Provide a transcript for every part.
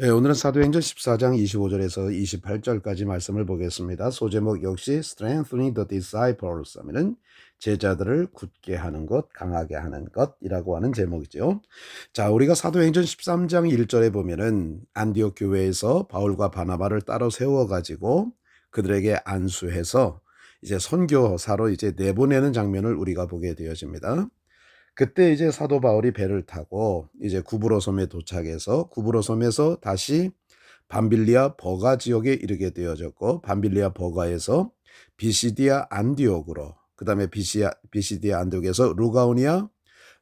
네, 오늘은 사도행전 14장 25절에서 28절까지 말씀을 보겠습니다. 소제목 역시 strengthening the disciples 하면은 제자들을 굳게 하는 것, 강하게 하는 것이라고 하는 제목이죠. 자, 우리가 사도행전 13장 1절에 보면은 안디옥 교회에서 바울과 바나바를 따로 세워 가지고 그들에게 안수해서 이제 선교사로 이제 내보내는 장면을 우리가 보게 되어집니다. 그때 이제 사도 바울이 배를 타고 이제 구브로 섬에 도착해서 구브로 섬에서 다시 밤빌리아 버가 지역에 이르게 되어졌고 밤빌리아 버가에서 비시디아 안디옥으로 그다음에 비시아, 비시디아 안디옥에서 루가오니아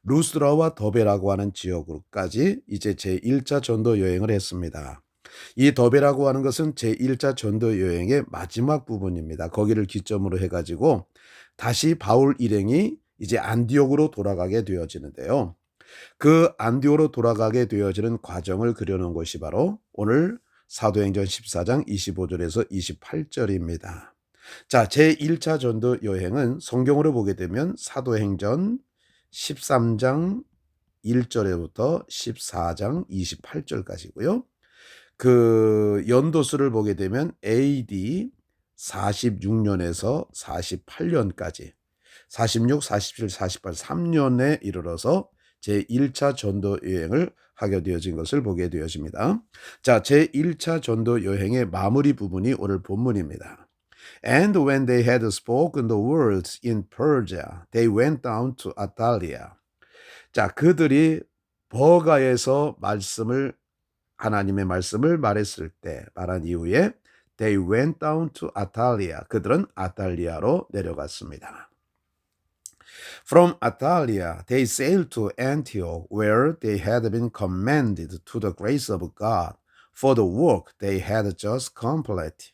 루스드라와 더베라고 하는 지역으로까지 이제 제1차 전도 여행을 했습니다. 이 더베라고 하는 것은 제1차 전도 여행의 마지막 부분입니다. 거기를 기점으로 해가지고 다시 바울 일행이 이제 안디옥으로 돌아가게 되어지는데요. 그 안디옥으로 돌아가게 되어지는 과정을 그려놓은 것이 바로 오늘 사도행전 14장 25절에서 28절입니다. 자, 제1차 전도 여행은 성경으로 보게 되면 사도행전 13장 1절에부터 14장 28절까지고요. 그 연도수를 보게 되면 AD 46년에서 48년까지 46, 47, 48, 3년에 이르러서 제1차 전도 여행을 하게 되어진 것을 보게 되어집니다. 자, 제1차 전도 여행의 마무리 부분이 오늘 본문입니다. And when they had spoken the words in Persia, they went down to Atalia. 자, 그들이 버가에서 말씀을 하나님의 말씀을 말했을 때 말한 이후에 they went down to Atalia. 그들은 아탈리아로 내려갔습니다. From Atalia, they sailed to Antioch, where they had been commended to the grace of God for the work they had just completed.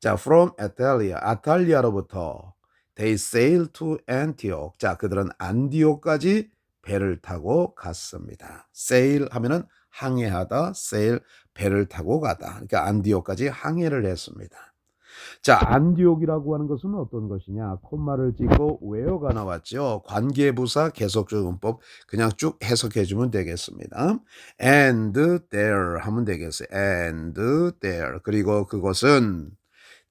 자, from Atalia, 아탈리아로부터 they sailed to Antioch. 자, 그들은 안디오까지 배를 타고 갔습니다. sail 하면은 항해하다, sail 배를 타고 가다. 그러니까 안디오까지 항해를 했습니다. 자, 안디옥이라고 하는 것은 어떤 것이냐? 콤마를 찍고 where가 나왔죠. 관계부사 계속적 문법 그냥 쭉 해석해 주면 되겠습니다. and there 하면 되겠어요. and there. 그리고 그것은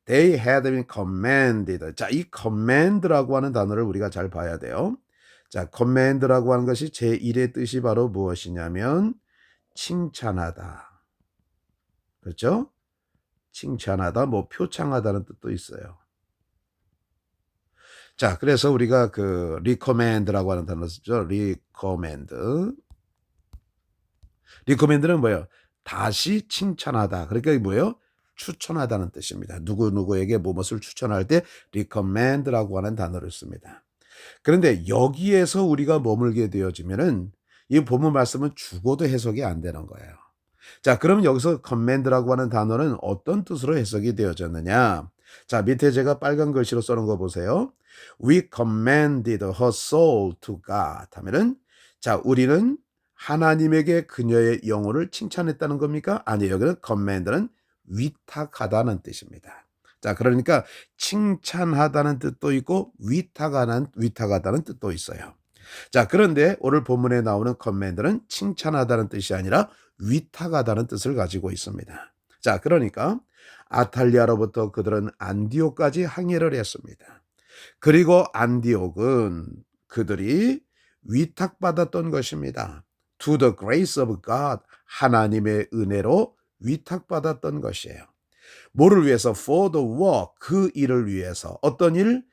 they had been commanded. 자, 이 command라고 하는 단어를 우리가 잘 봐야 돼요. 자, command라고 하는 것이 제1의 뜻이 바로 무엇이냐면 칭찬하다. 그렇죠? 칭찬하다, 뭐 표창하다는 뜻도 있어요. 자, 그래서 우리가 그 recommend라고 하는 단어 쓰죠. recommend. recommend는 뭐예요? 다시 칭찬하다. 그러니까 뭐예요? 추천하다는 뜻입니다. 누구누구에게 무엇을 추천할 때 recommend라고 하는 단어를 씁니다. 그런데 여기에서 우리가 머물게 되어지면은 이 본문 말씀은 죽어도 해석이 안 되는 거예요. 자, 그러면 여기서 command라고 하는 단어는 어떤 뜻으로 해석이 되어졌느냐? 자, 밑에 제가 빨간 글씨로 써놓은 거 보세요. We commanded her soul to God 하면은 자, 우리는 하나님에게 그녀의 영혼을 칭찬했다는 겁니까? 아니에요. 여기는 command는 위탁하다는 뜻입니다. 자, 그러니까 칭찬하다는 뜻도 있고 위탁하는 위탁하다는 뜻도 있어요. 자, 그런데 오늘 본문에 나오는 command는 칭찬하다는 뜻이 아니라 위탁하다는 뜻을 가지고 있습니다. 자, 그러니까 아탈리아로부터 그들은 안디옥까지 항해를 했습니다. 그리고 안디옥은 그들이 위탁받았던 것입니다. To the grace of God, 하나님의 은혜로 위탁받았던 것이에요. 뭐를 위해서? For the work, 그 일을 위해서. 어떤 일?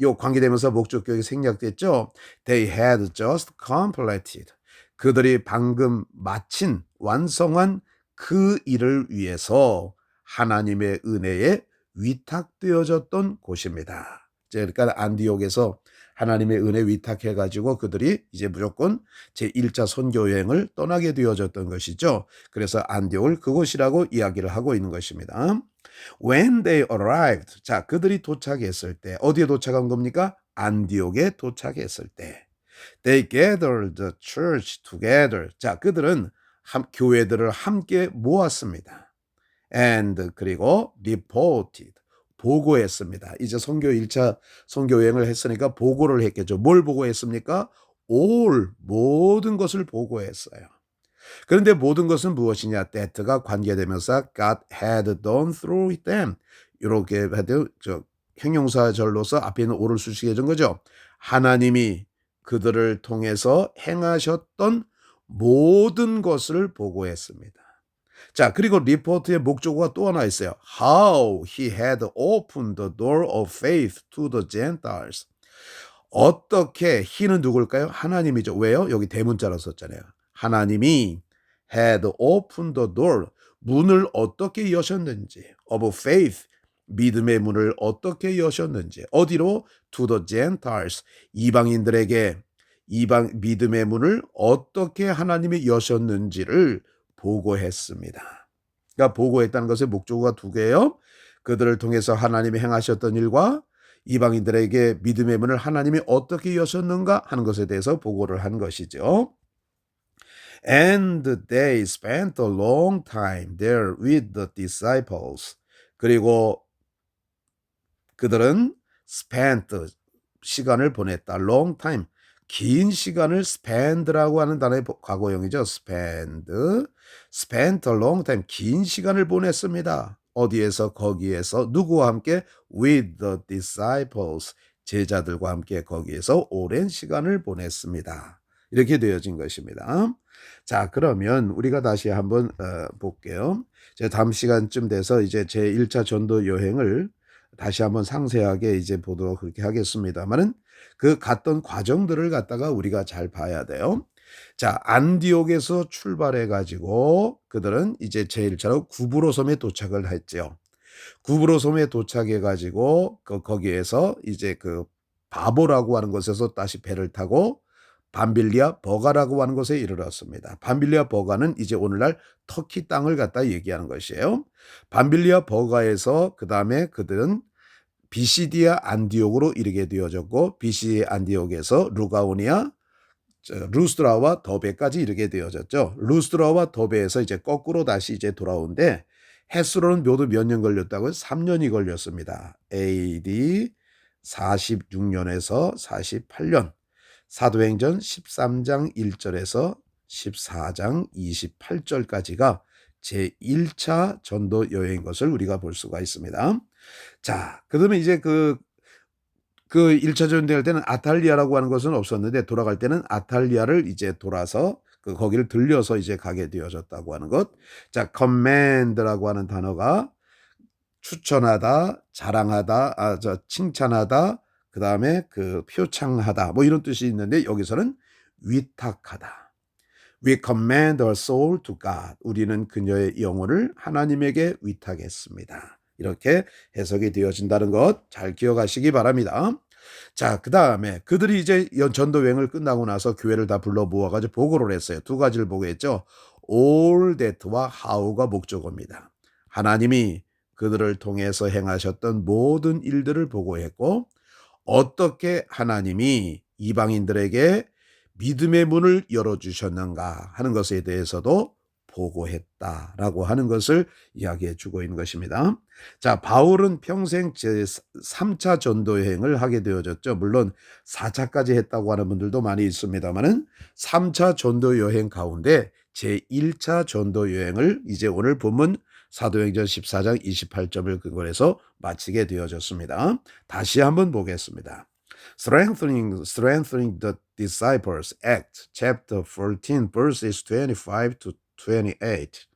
요 관계되면서 목적격이 생략됐죠. They had just completed. 그들이 방금 마친 완성한 그 일을 위해서 하나님의 은혜에 위탁되어졌던 곳입니다. 그러니까 안디옥에서 하나님의 은혜 위탁해 가지고 그들이 이제 무조건 제1차 선교 여행을 떠나게 되어졌던 것이죠. 그래서 안디옥을 그곳이라고 이야기를 하고 있는 것입니다. When they arrived. 자, 그들이 도착했을 때 어디에 도착한 겁니까? 안디옥에 도착했을 때. They gathered the church together. 자, 그들은 함, 교회들을 함께 모았습니다. And 그리고 reported. 보고했습니다. 이제 선교 1차 선교 여행을 했으니까 보고를 했겠죠. 뭘 보고했습니까? all 모든 것을 보고했어요. 그런데 모든 것은 무엇이냐? that가 관계대명사 God had done through them. 이렇게 해도 저 형용사절로서 앞에 있는 오를 수식해 준 거죠. 하나님이 그들을 통해서 행하셨던 모든 것을 보고했습니다. 자, 그리고 리포트의 목적어가 또 하나 있어요. How he had opened the door of faith to the Gentiles. 어떻게 he는 누굴까요? 하나님이죠. 왜요? 여기 대문자로 썼잖아요. 하나님이 had opened the door. 문을 어떻게 여셨는지. of faith. 믿음의 문을 어떻게 여셨는지. 어디로? to the Gentiles. 이방인들에게 이방 믿음의 문을 어떻게 하나님이 여셨는지를 보고했습니다. 그러니까 보고했다는 것의 목적어가 두 개예요. 그들을 통해서 하나님이 행하셨던 일과 이방인들에게 믿음의 문을 하나님이 어떻게 여셨는가 하는 것에 대해서 보고를 한 것이죠. And they spent a long time there with the disciples. 그리고 그들은 spent 시간을 보냈다. long time. 긴 시간을 spend라고 하는 단어의 과거형이죠. spend. Spent a long time. 긴 시간을 보냈습니다. 어디에서 거기에서 누구와 함께 with the disciples 제자들과 함께 거기에서 오랜 시간을 보냈습니다. 이렇게 되어진 것입니다. 자, 그러면 우리가 다시 한번 어, 볼게요. 제 다음 시간쯤 돼서 이제 제 1차 전도 여행을 다시 한번 상세하게 이제 보도록 그렇게 하겠습니다만은 그 갔던 과정들을 갖다가 우리가 잘 봐야 돼요. 자, 안디옥에서 출발해 가지고 그들은 이제 제1차로 구브로 섬에 도착을 했죠. 구브로 섬에 도착해 가지고 그 거기에서 이제 그 바보라고 하는 곳에서 다시 배를 타고 밤빌리아 버가라고 하는 곳에 이르렀습니다. 밤빌리아 버가는 이제 오늘날 터키 땅을 갖다 얘기하는 것이에요. 밤빌리아 버가에서 그 다음에 그들은 비시디아 안디옥으로 이르게 되어졌고 비시디아 안디옥에서 루가오니아 루스트라와 더베까지 이르게 되어졌죠. 루스트라와 더베에서 이제 거꾸로 다시 이제 돌아오는데 횟수로는 모두 몇 년 걸렸다고요? 3년이 걸렸습니다. AD 46년에서 48년. 사도행전 13장 1절에서 14장 28절까지가 제1차 전도 여행인 것을 우리가 볼 수가 있습니다. 자, 그러면 이제 그, 그 1차 전도 할 때는 아탈리아라고 하는 것은 없었는데 돌아갈 때는 아탈리아를 이제 돌아서 그 거기를 들려서 이제 가게 되어졌다고 하는 것. 자, command라고 하는 단어가 추천하다, 자랑하다, 아, 저 칭찬하다, 그 다음에 그 표창하다 뭐 이런 뜻이 있는데 여기서는 위탁하다. We command our soul to God. 우리는 그녀의 영혼을 하나님에게 위탁했습니다. 이렇게 해석이 되어진다는 것 잘 기억하시기 바랍니다. 자, 그 다음에 그들이 이제 전도 여행을 끝나고 나서 교회를 다 불러 모아가지고 보고를 했어요. 두 가지를 보고했죠. all that와 how가 목적어입니다. 하나님이 그들을 통해서 행하셨던 모든 일들을 보고했고 어떻게 하나님이 이방인들에게 믿음의 문을 열어주셨는가 하는 것에 대해서도 보고했다라고 하는 것을 이야기해 주고 있는 것입니다. 자, 바울은 평생 제3차 전도 여행을 하게 되어졌죠. 물론 4차까지 했다고 하는 분들도 많이 있습니다만은 3차 전도 여행 가운데 제1차 전도 여행을 이제 오늘 본문 사도행전 14장 28점을 근거로 해서 마치게 되어졌습니다. 다시 한번 보겠습니다. Strengthening, strengthening the disciples, Act chapter 14, verses 25 to 28.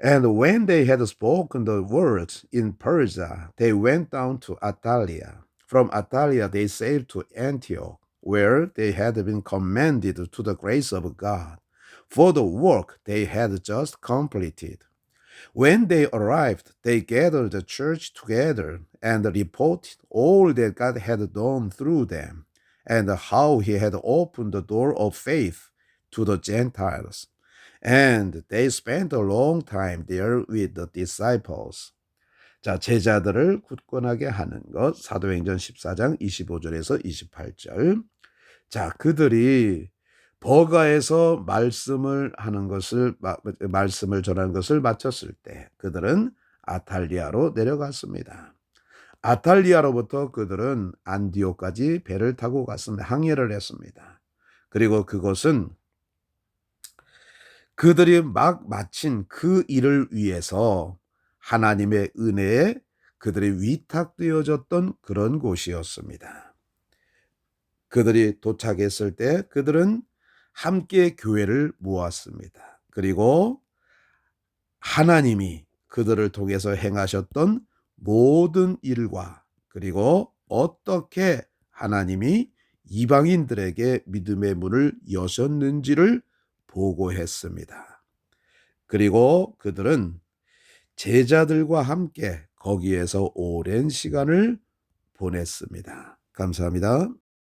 And when they had spoken the words in Persia, they went down to Atalia. From Atalia, they sailed to Antioch, where they had been commended to the grace of God for the work they had just completed. When they arrived, they gathered the church together and reported all that God had done through them, and how he had opened the door of faith to the Gentiles. And they spent a long time there with the disciples. 자, 제자들을 굳건하게 하는 것. 사도행전 14장 25절에서 28절. 자, 그들이 버가에서 말씀을 하는 것을 말씀을 전하는 것을 마쳤을 때 그들은 아탈리아로 내려갔습니다. 아탈리아로부터 그들은 안디오까지 배를 타고 갔습니다. 항해를 했습니다. 그리고 그곳은 그들이 막 마친 그 일을 위해서 하나님의 은혜에 그들이 위탁되어졌던 그런 곳이었습니다. 그들이 도착했을 때 그들은 함께 교회를 모았습니다. 그리고 하나님이 그들을 통해서 행하셨던 모든 일과 그리고 어떻게 하나님이 이방인들에게 믿음의 문을 여셨는지를 보고했습니다. 그리고 그들은 제자들과 함께 거기에서 오랜 시간을 보냈습니다. 감사합니다.